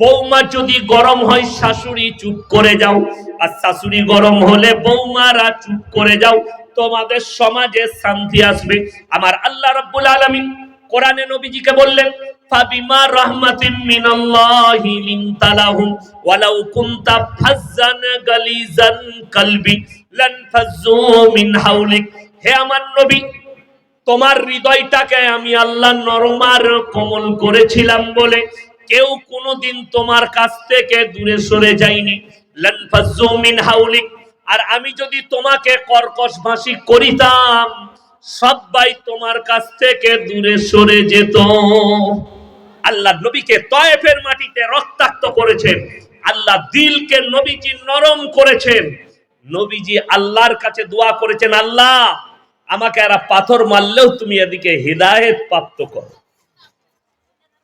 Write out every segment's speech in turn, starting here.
বৌমা যদি গরম হয়, শাশুড়ি চুপ করে যাও। আর শাশুড়ি গরম হলে বৌমারা চুপ করে যাও। তোমাদের সমাজে শান্তি আসবে। আমার আল্লাহ রাব্বুল আলামিন কোরআনে নবীজিকে বললেন, ফাবিমা কলবি মিন হে আমার নবী, তোমার হৃদয়টাকে আমি আল্লাহ নরমার কোমল করেছিলাম বলে কেউ কোনোদিন তোমার কাছ থেকে দূরে সরে যায়নি। মিন হাওলিক আর আমি যদি তোমাকে কর্কশ ভাষী করিতাম সবাই তোমার কাছ থেকে দূরে সরে যেত। আল্লাহ নবীকে তয়েফের মাটিতে রক্তাক্ত করেছেন। আল্লাহ দিলকে নবীজি নরম করেছেন। নবীজি আল্লাহর কাছে দোয়া করেছেন, আল্লাহ, আমাকে এরা পাথর মারলেও তুমি এদিকে হৃদায়ত প্রাপ্ত করো।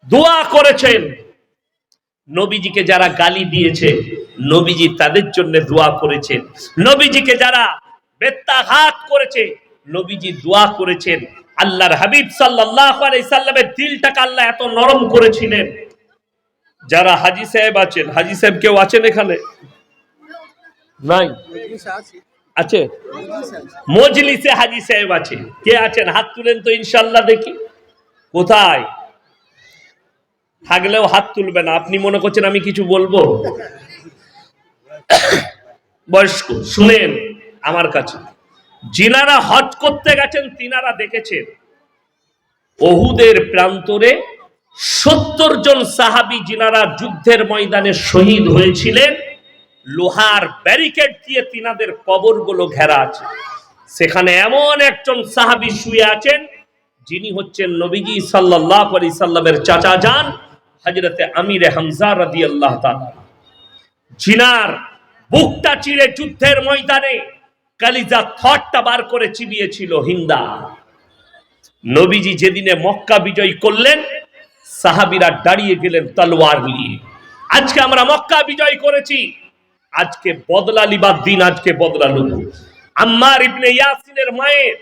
দোয়া করেছেন। নবীজিকে যারা গালি দিয়েছে, নবীজি তাদের জন্য দোয়া করেছেন। নবীজিকে যারা বেত্তাঘাত করেছে, নবীজি দোয়া করেছেন। আল্লাহর হাবিব সাল্লাল্লাহু আলাইহি সাল্লামের দিলটাকে আল্লাহ এত নরম করেছিলেন। যারা হাজি সাহেব আছেন, হাজি সাহেব কেউ আছেন এখানে? নাই? আছে? মজলিসে হাজি সাহেব আছে। কে আছেন? হাত তুলেন তো ইনশাল্লাহ দেখি। কোথায়? থাকলেও হাত তুলবে না। আপনি মনে করছেন আমি কিছু বলব? বয়স্ক, শুনেন আমার কাছে। যিনারা হজ করতে গেছেন, তিনারা দেখেছেন, ওহুদের প্রান্তরে সত্তর জন সাহাবি যিনারা যুদ্ধের ময়দানে শহীদ হয়েছিলেন, লোহার ব্যারিকেড দিয়ে তিনাদের কবরগুলো ঘেরা আছে। সেখানে এমন একজন সাহাবি শুয়ে আছেন, যিনি হচ্ছেন নবীজি সাল্লাহ আলাইহি সাল্লামের চাচা যান হযরতে আমিরে হামজা রাদিয়াল্লাহু তাআলা জিনার বুকটা চিড়ে যুদ্ধের ময়দানে কালিজা থটটা বার করে চিবিয়েছিল হিন্দা। নবীজি যেদিনে মক্কা বিজয় করলেন, সাহাবিরা দাঁড়িয়ে গেলেন তলোয়ার নিয়ে। আজকে আমরা মক্কা বিজয় করেছি, আজকে বদলা লিবার দিন আজকে বদলা লুব আম্মার ইবনে ইয়াসিনের মায়ের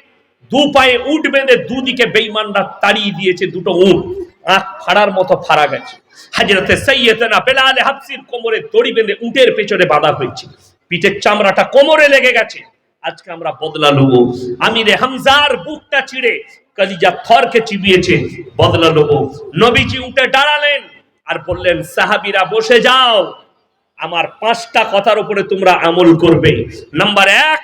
দু পায়ে উট বেঁধে দুদিকে বেঈমানরা তাড়িয়ে দিয়েছে দুটো উট। আখ ফাড়ার মতো ফাড়া গেছে। হাজরতে সৈয়দনা বেলালে হাফসির কোমরে দড়ি বেঁধে উটের পেছনে বাঁধা হয়েছে। পিঠের চামড়াটা কোমরে লেগে গেছে। আজকে আমরা বদলা নেব। আমিরে হামজার বুকটা চিড়ে কালিজা থরকে চিবিয়েছে। বদলা নেব। নবীজি উঠে দাঁড়ালেন আর বললেন, সাহাবিরা বসে যাও। আমার পাঁচটা কথার উপরে তোমরা আমল করবে। নাম্বার এক,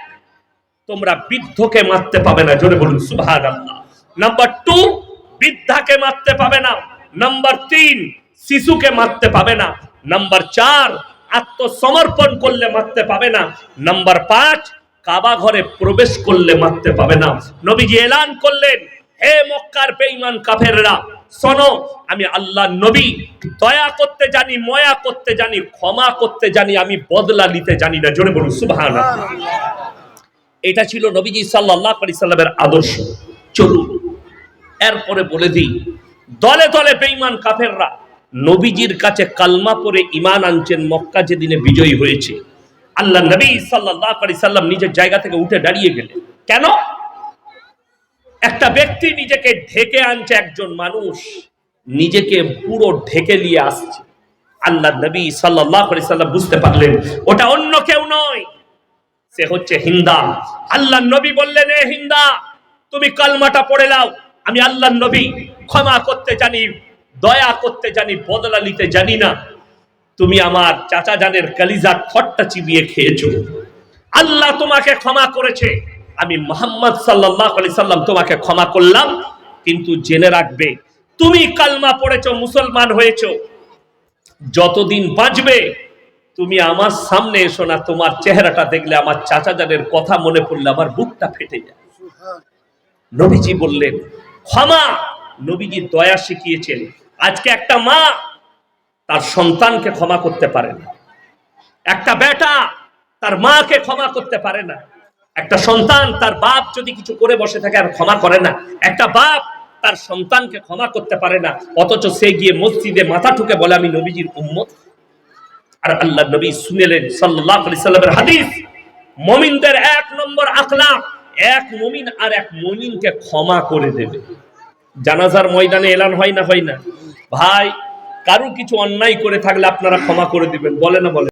তোমরা বৃদ্ধকে মারতে পাবে না। জোরে বলুন সুভাগ আল্লাহ নাম্বার টু বৃদ্ধাকে মারতে পাবে না। নাম্বার তিন, শিশুকে মারতে পাবে না। নাম্বার চার, আত্মসমর্পণ করলে মারতে পাবে না। নাম্বার পাঁচ কাবা ঘরে প্রবেশ করলে মারতে পাবে না। নবীজি এলান করলেন, হে মক্কার বেঈমান কাফেররা, শোনো, আমি আল্লাহ নবী। দয়া করতে জানি, ময়া করতে জানি, ক্ষমা করতে জানি, আমি বদলা নিতে জানি না। জোরে বলুন, সুবহানাল্লাহ। এটা ছিল নবীজি সাল্লাল্লাহু আলাইহি সাল্লামের আদর্শ। চলুন এরপরে বলে দিই, দলে দলে বেঈমান কাফেররা নবীজির কাছে কালমা পরে ইমান আনছেন মক্কা যেদিনে বিজয়ী হয়েছে। আল্লাহ নবী সাল্লাল্লাহু আলাইহি সাল্লাম নিজের জায়গা থেকে উঠে দাঁড়িয়ে গেলেন। কেন? একটা ব্যক্তি নিজেকে ঢেকে আনছে একজন মানুষ, নিজেকে পুরো ঢেকে নিয়ে আসছে। আল্লাহ নবী সাল্লাল্লাহু আলাইহি সাল্লাম বুঝতে পারলেন, ওটা অন্য কেউ নয়, সে হচ্ছে হিন্দা। আল্লাহ নবী বললেন, এ হিন্দা, তুমি কালমাটা পড়ে নাও। আমি আল্লাহ নবী, ক্ষমা করতে জানি, দয়া করতে জানি, বদলা নিতে জানি না। তুমি আমার চাচা জানের কালিজার থটটা চিবিয়ে খেয়েছো। আল্লাহ তোমাকে ক্ষমা করেছে। আমি মোহাম্মদ সাল্লাল্লাহু আলাইহি সাল্লাম তোমাকে ক্ষমা করলাম, কিন্তু জেনে রাখবে, তুমি কালমা পড়েছ, মুসলমান হয়েছ। যতদিন বাঁচবে, তুমি আমার সামনে এসো না, তোমার চেহারাটা দেখলে আমার চাচা জানের কথা মনে পড়লে আমার বুকটা ফেটে যায়। নবীজি বললেন ক্ষমা নবীজি দয়া শিখিয়েছেন। আজকে একটা মা তার সন্তানকে ক্ষমা করতে পারে না। একটা বেটা তার মাকে ক্ষমা করতে পারে না। একটা সন্তান তার বাপ যদি কিছু করে বসে থাকে আর ক্ষমা করে না। একটা বাপ তার সন্তানকে ক্ষমা করতে পারে না। অথচ সে গিয়ে মসজিদে মাথা ঠুকে বলে, আমি নবীজির উম্মত। আর আল্লাহ নবী শুনেলেন আলাইহি সাল্লামের হাদিস, মুমিনদের এক নম্বর আখলাক এক মমিন আর এক মমিনকে ক্ষমা করে দেবে। জানাজার ময়দানে এলান হয় না হয় না। ভাই, কারও কিছু অন্যায় করে থাকলে আপনারা ক্ষমা করে দিবেন, বলে না বলে।